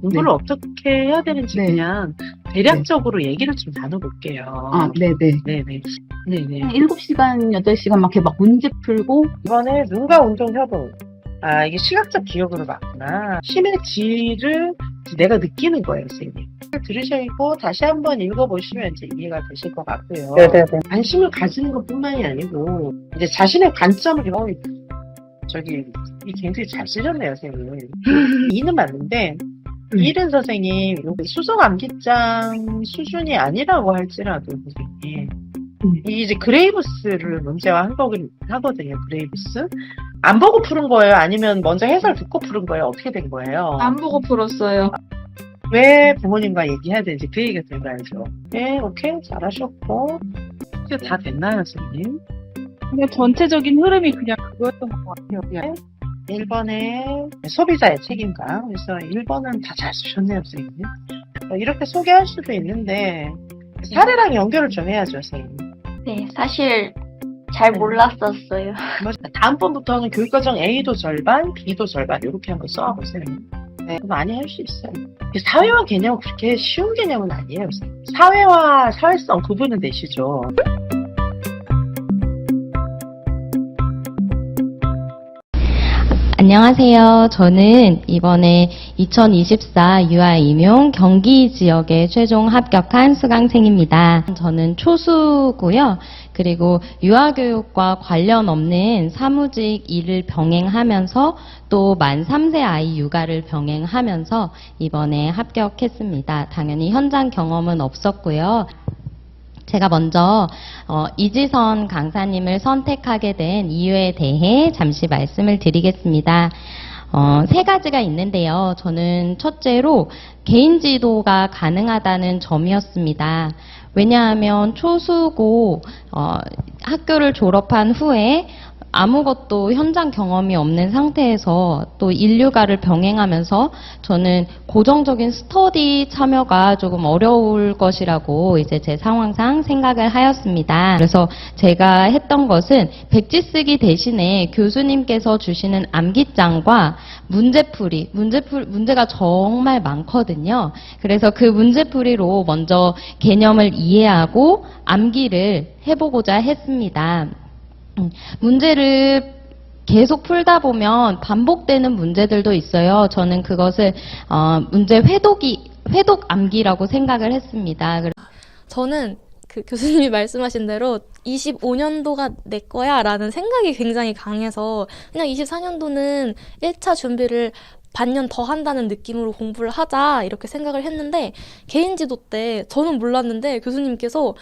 공부를 네. 어떻게 해야 되는지 네. 그냥 대략적으로 얘기를 좀 나눠볼게요. 아, 네네. 네네. 네네. 7시간, 8시간 막 이렇게 막 문제 풀고, 이번에 눈과 운동 협응. 아, 이게 시각적 기억으로 봤구나. 힘의 질을 내가 느끼는 거예요, 선생님. 들으시고 다시 한번 읽어보시면 이제 이해가 되실 것 같고요. 관심을 가지는 것 뿐만이 아니고, 이제 자신의 관점을, 어, 저기, 이 굉장히 잘 쓰셨네요, 선생님. 이는 맞는데, 음. 이른 선생님, 여기 수석 암기장 수준이 아니라고 할지라도, 선생님. 음. 이 이제 그레이브스를 문제화한 거긴 하거든요, 그레이브스. 안 보고 푸는 거예요? 아니면 먼저 해설 듣고 푸는 거예요? 어떻게 된 거예요? 안 보고 풀었어요. 왜 부모님과 얘기해야 되는지 그 얘기가 들어야죠. 네, 오케이. 잘하셨고. 이게 다 됐나요, 선생님? 그냥 전체적인 흐름이 그냥 그거였던 것 같아요. 그냥 1번에 소비자의 책임감. 그래서 1번은 다 잘 쓰셨네요, 선생님. 어, 이렇게 소개할 수도 있는데, 사례랑 연결을 좀 해야죠, 선생님. 네, 사실 잘 몰랐었어요. 뭐, 다음번부터는 교육과정 A도 절반, B도 절반, 이렇게 한번 써보세요. 네, 많이 할 수 있어요. 사회화 개념은 그렇게 쉬운 개념은 아니에요. 선생님. 사회와 사회성 구분은 되시죠. 안녕하세요. 저는 이번에 2024 유아 임용 경기 지역에 최종 합격한 수강생입니다. 저는 초수고요. 그리고 유아교육과 관련 없는 사무직 일을 병행하면서 또 만 3세 아이 육아를 병행하면서 이번에 합격했습니다. 당연히 현장 경험은 없었고요. 제가 먼저 어, 이지선 강사님을 선택하게 된 이유에 대해 잠시 말씀을 드리겠습니다. 어, 세 가지가 있는데요. 저는 첫째로 개인 지도가 가능하다는 점이었습니다. 왜냐하면 초수고 어, 학교를 졸업한 후에 아무것도 현장 경험이 없는 상태에서 또 인류가를 병행하면서 저는 고정적인 스터디 참여가 조금 어려울 것이라고 이제 제 상황상 생각을 하였습니다. 그래서 제가 했던 것은 백지 쓰기 대신에 교수님께서 주시는 암기장과 문제풀이, 문제풀, 문제가 정말 많거든요. 그래서 그 문제풀이로 먼저 개념을 이해하고 암기를 해보고자 했습니다. 음, 문제를 계속 풀다 보면 반복되는 문제들도 있어요. 저는 그것을 어, 문제 회독이 회독 암기라고 생각을 했습니다. 저는 그 교수님이 말씀하신 대로 25년도가 내 거야 라는 생각이 굉장히 강해서 그냥 24년도는 1차 준비를 반년 더 한다는 느낌으로 공부를 하자 이렇게 생각을 했는데 개인 지도 때 저는 몰랐는데 교수님께서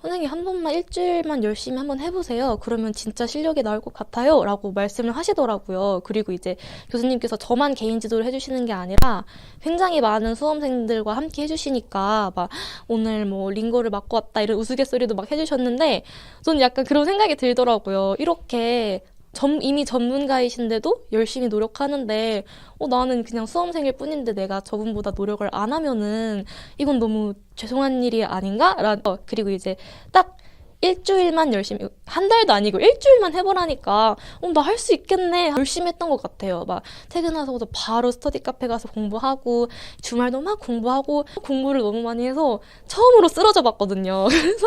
선생님 한 번만 일주일만 열심히 한번 해보세요. 그러면 진짜 실력이 나올 것 같아요. 라고 말씀을 하시더라고요. 그리고 이제 교수님께서 저만 개인 지도를 해주시는 게 아니라 굉장히 많은 수험생들과 함께 해주시니까 막 오늘 뭐 링거를 맞고 왔다 이런 우스갯소리도 막 해주셨는데 저는 약간 그런 생각이 들더라고요. 이렇게 전, 이미 전문가이신데도 열심히 노력하는데 어, 나는 그냥 수험생일 뿐인데 내가 저분보다 노력을 안 하면은 이건 너무 죄송한 일이 아닌가? 라, 어, 그리고 이제 딱 일주일만 열심히 한 달도 아니고 일주일만 해보라니까. 어, 나 할 수 있겠네. 열심히 했던 것 같아요. 막 퇴근하고도 바로 스터디 카페 가서 공부하고 주말도 막 공부하고 공부를 너무 많이 해서 처음으로 쓰러져 봤거든요. 그래서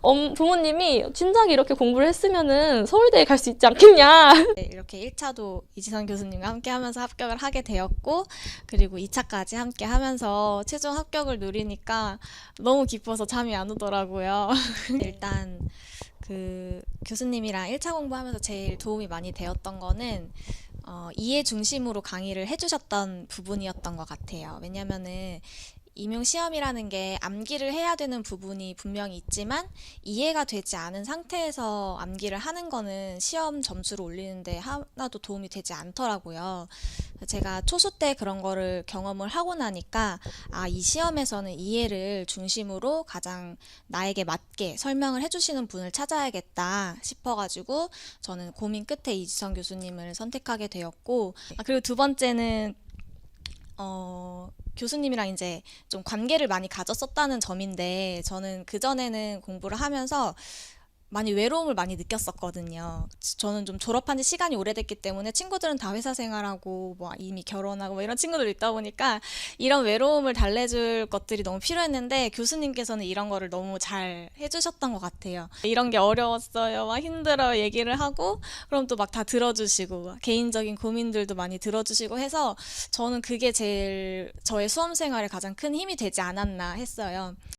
엄, 부모님이 진작에 이렇게 공부를 했으면은 서울대에 갈 수 있지 않겠냐. 네, 이렇게 1차도 이지선 교수님과 함께 하면서 합격을 하게 되었고, 그리고 2차까지 함께 하면서 최종 합격을 누리니까 너무 기뻐서 잠이 안 오더라고요. 일단, 그 교수님이랑 1차 공부하면서 제일 도움이 많이 되었던 거는 어, 이해 중심으로 강의를 해주셨던 부분이었던 것 같아요. 왜냐면은 임용 시험이라는 게 암기를 해야 되는 부분이 분명히 있지만 이해가 되지 않은 상태에서 암기를 하는 거는 시험 점수를 올리는데 하나도 도움이 되지 않더라고요. 제가 초수 때 그런 거를 경험을 하고 나니까 아, 이 시험에서는 이해를 중심으로 가장 나에게 맞게 설명을 해주시는 분을 찾아야겠다 싶어가지고 저는 고민 끝에 이지선 교수님을 선택하게 되었고 아, 그리고 두 번째는 어, 교수님이랑 이제 좀 관계를 많이 가졌었다는 점인데 저는 그전에는 공부를 하면서 많이 외로움을 많이 느꼈었거든요. 저는 좀 졸업한 지 시간이 오래됐기 때문에 친구들은 다 회사 생활하고 뭐 이미 결혼하고 뭐 이런 친구들 있다 보니까 이런 외로움을 달래줄 것들이 너무 필요했는데 교수님께서는 이런 거를 너무 잘 해주셨던 것 같아요. 이런 게 어려웠어요. 막 힘들어요. 얘기를 하고 그럼 또 막 다 들어주시고 개인적인 고민들도 많이 들어주시고 해서 저는 그게 제일 저의 수험 생활에 가장 큰 힘이 되지 않았나 했어요.